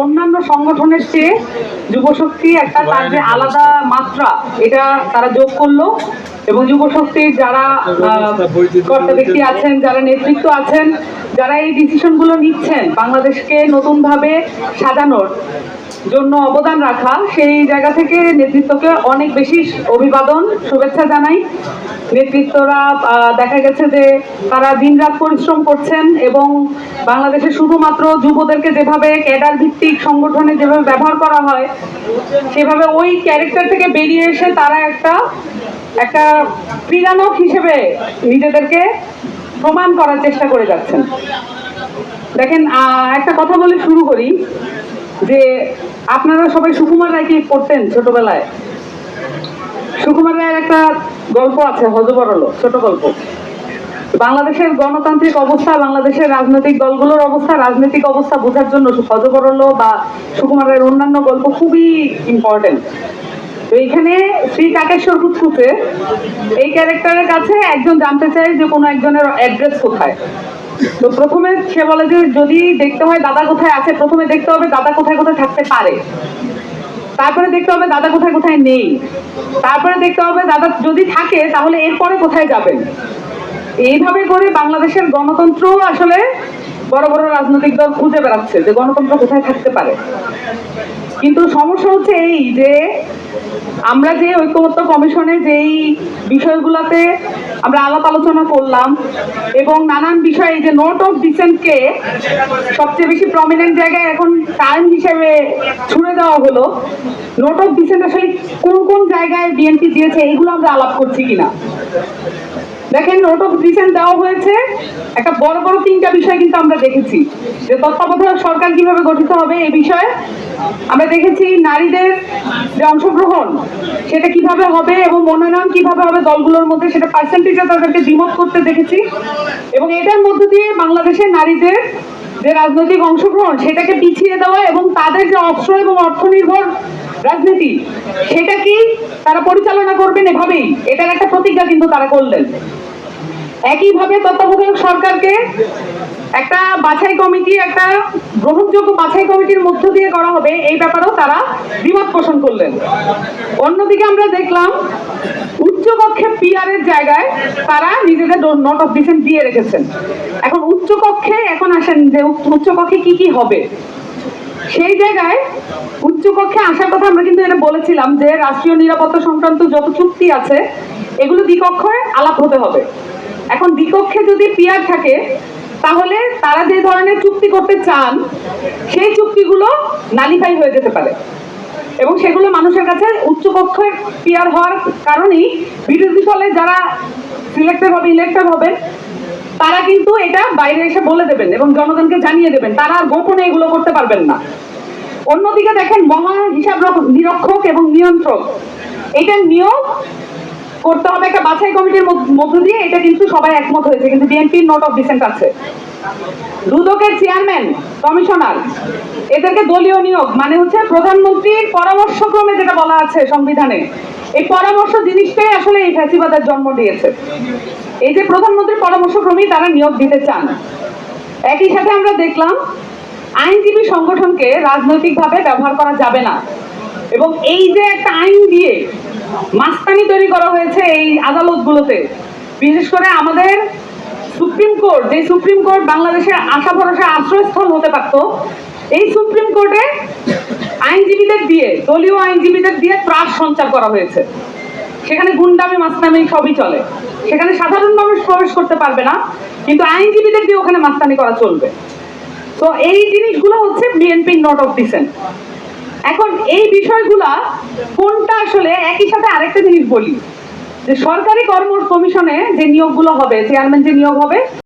অন্যান্য সংগঠনের চেয়ে যুবশক্তি একটা তার যে আলাদা মাত্রা এটা তারা যোগ করল। এবং যুবশক্তির যারা কর্তা ব্যক্তি আছেন যারা নেতৃত্ব আছেন যারা এই ডিসিশনগুলো নিচ্ছেন বাংলাদেশকে নতুনভাবে সাজানোর জন্য অবদান রাখা। সেই জায়গা থেকে নেতৃত্বকে অনেক বেশি অভিবাদন, শুভেচ্ছা জানাই। নেতৃত্বরা দেখা গেছে যে তারা দিনরাত পরিশ্রম করছেন এবং বাংলাদেশে শুধুমাত্র যুবদেরকে যেভাবে ক্যাডার ভিত্তিক সংগঠনে যেভাবে ব্যবহার করা হয়, সেভাবে ওই ক্যারেক্টার থেকে বেরিয়ে এসে তারা একটা একটা ক্রীড়ানক হিসেবে নিজেদেরকে প্রমাণ করার চেষ্টা করে যাচ্ছেন। দেখেন একটা কথা বলে শুরু করি যে আপনারা সবাই সুকুমার রায়কে পড়তেন ছোটবেলায়। সুকুমার রায়ের একটা গল্প আছে হজবরল ছোট গল্প। বাংলাদেশের গণতান্ত্রিক অবস্থা, বাংলাদেশের রাজনৈতিক দলগুলোর অবস্থা, রাজনৈতিক অবস্থা বোঝার জন্য হজবরল বা সুকুমার রায়ের অন্যান্য গল্প খুবই ইম্পর্টেন্ট তো এইখানে শ্রী কাকেশ্বর কুচকুচে এই ক্যারেক্টারের কাছে একজন জানতে চায় যে কোনো একজনের অ্যাড্রেস কোথায়। তো প্রথমে সে বলে যে যদি দেখতে হয় দাদা কোথায় আছে, প্রথমে দেখতে হবে দাদা কোথায় কোথায় থাকতে পারে। তারপরে দেখতে হবে দাদা কোথায় কোথায় নেই। তারপরে দেখতে হবে দাদা যদি থাকে, তাহলে এরপরে কোথায় যাবেন? এইভাবে করে বাংলাদেশের গণতন্ত্র আসলে বড় বড় রাজনৈতিক দল খুঁজে বেড়াচ্ছে যে গণতন্ত্র কোথায় থাকতে পারে। কিন্তু সমস্যা হচ্ছে এই যে আমরা যে ঐক্যমত্য কমিশনে যেই বিষয়গুলোতে আমরা আলাপ আলোচনা করলাম এবং নানান বিষয়ে যে নোট অফ ডিসেন্টকে সবচেয়ে বেশি প্রমিনেন্ট জায়গায় এখন টাইম হিসেবে ছুড়ে দেওয়া হলো নোট অফ ডিসেন্ট আসলে কোন কোন জায়গায় বিএনপি দিয়েছে, এইগুলো আমরা আলাপ করছি কিনা? দেখেন নোট অফ ডিসেন্ট দেওয়া হয়েছে। একটা বড় বড় তিনটা বিষয় কিন্তু আমরা দেখেছি। যে তত্ত্বাবধায়ক সরকার কীভাবে গঠিত হবে এই বিষয়ে আমরা দেখেছি নারীদের যে অংশগ্রহণ, সেটা কীভাবে হবে এবং মনোনয়ন কীভাবে হবে দলগুলোর মধ্যে, সেটা পার্সেন্টেজে তাদেরকে দ্বিমত করতে দেখেছি। এবং এটার মধ্য দিয়ে বাংলাদেশের নারীদের যে রাজনৈতিক অংশগ্রহণ, সেটাকে পিছিয়ে দেওয়া এবং তাদের যে অস্ত্র এবং অর্থনির্ভর রাজনীতি, সেটা কি তারা পরিচালনা করবেন এভাবেই? এটার একটা প্রতিজ্ঞা কিন্তু তারা করলেন। একইভাবে তত্ত্বাবধায়ক সরকারকে একটা বাছাই কমিটি, একটা গ্রহণযোগ্য বাছাই কমিটির মধ্য দিয়ে করা হবে, এই ব্যাপারেও তারা দ্বিমত পোষণ করলেন। অন্যদিকে আমরা দেখলাম উচ্চকক্ষে পিআর এর জায়গায় তারা নিজেদের নোট অফ ডিসেন্ট দিয়ে রেখেছেন। এখন উচ্চকক্ষে এখন আসেন যে উচ্চকক্ষে কি কি হবে? সেই জায়গায় উচ্চকক্ষে আসার কথা আমরা কিন্তু এটা বলেছিলাম যে রাষ্ট্রীয় নিরাপত্তা সংক্রান্ত যত চুক্তি আছে, এগুলো দ্বিকক্ষে আলাপ হতে হবে। এখন দ্বিকক্ষে যদি পিয়ার থাকে, তাহলে তারা যে ধরনের চুক্তি করতে চান, সেই চুক্তিগুলো নালিফাই হয়ে যেতে পারে। এবং সেগুলো মানুষের কাছে উচ্চকক্ষে পিয়ার হওয়ার কারণেই বিরোধী দলে যারা সিলেক্টেড হবে ইলেক্টেড হবে তারা কিন্তু এটা বাইরে এসে বলে দেবেন এবং জনগণকে জানিয়ে দেবেন, তারা আর গোপনে এগুলো করতে পারবেন না। অন্যদিকে দেখেন, মহা হিসাব নিরক্ষক এবং নিয়ন্ত্রক। এটা নিয়োগ করতে হবে একটা বাছাই কমিটির মধ্য- দিয়ে, এটা কিন্তু সবাই একমত হয়েছে, কিন্তু বিএনপির নোট অফ ডিসেন্ট আছে। দুদকের চেয়ারম্যান কমিশনার এদেরকে দলীয় নিয়োগ মানে হচ্ছে প্রধানমন্ত্রীর পরামর্শক্রমে যেটা বলা আছে সংবিধানে, এই পরামর্শ জিনিসটাই আসলে এই ফ্যাসিবাদের জন্ম দিয়েছে। এই যে প্রধানমন্ত্রীর পরামর্শক্রমেই তারা নিয়োগ দিতে চান। একই সাথে আমরা দেখলাম, আইনজীবী সংগঠনকে রাজনৈতিকভাবে ব্যবহার করা যাবে না। এবং এই যে একটা আইন দিয়ে মাস্তানি তৈরি করা হয়েছে এই আদালতগুলোতে, বিশেষ করে আমাদের সুপ্রিম কোর্ট যে সুপ্রিম কোর্ট বাংলাদেশের আশা ভরসা আশ্রয়স্থল হতে পারত, এই সুপ্রিম কোর্টে আইনজীবীদের দিয়ে, দলীয় আইনজীবীদের দিয়ে ত্রাস সঞ্চার করা হয়েছে। সেখানে গুন্ডামি মাস্তামি সবই চলে। সেখানে সাধারণ মানুষ প্রবেশ করতে পারবে না, কিন্তু আইনজীবীদের দিয়ে ওখানে মাস্তানি করা চলবে। তো এই জিনিসগুলো হচ্ছে বিএনপি নোট অফ ডিসেন্ট এখন এই বিষয়গুলা কোনটা আসলে একই সাথে আরেকটা জিনিস বলি, যে সরকারি কর্ম কমিশনে যে নিয়োগগুলো হবে চেয়ারম্যান যে নিয়োগ হবে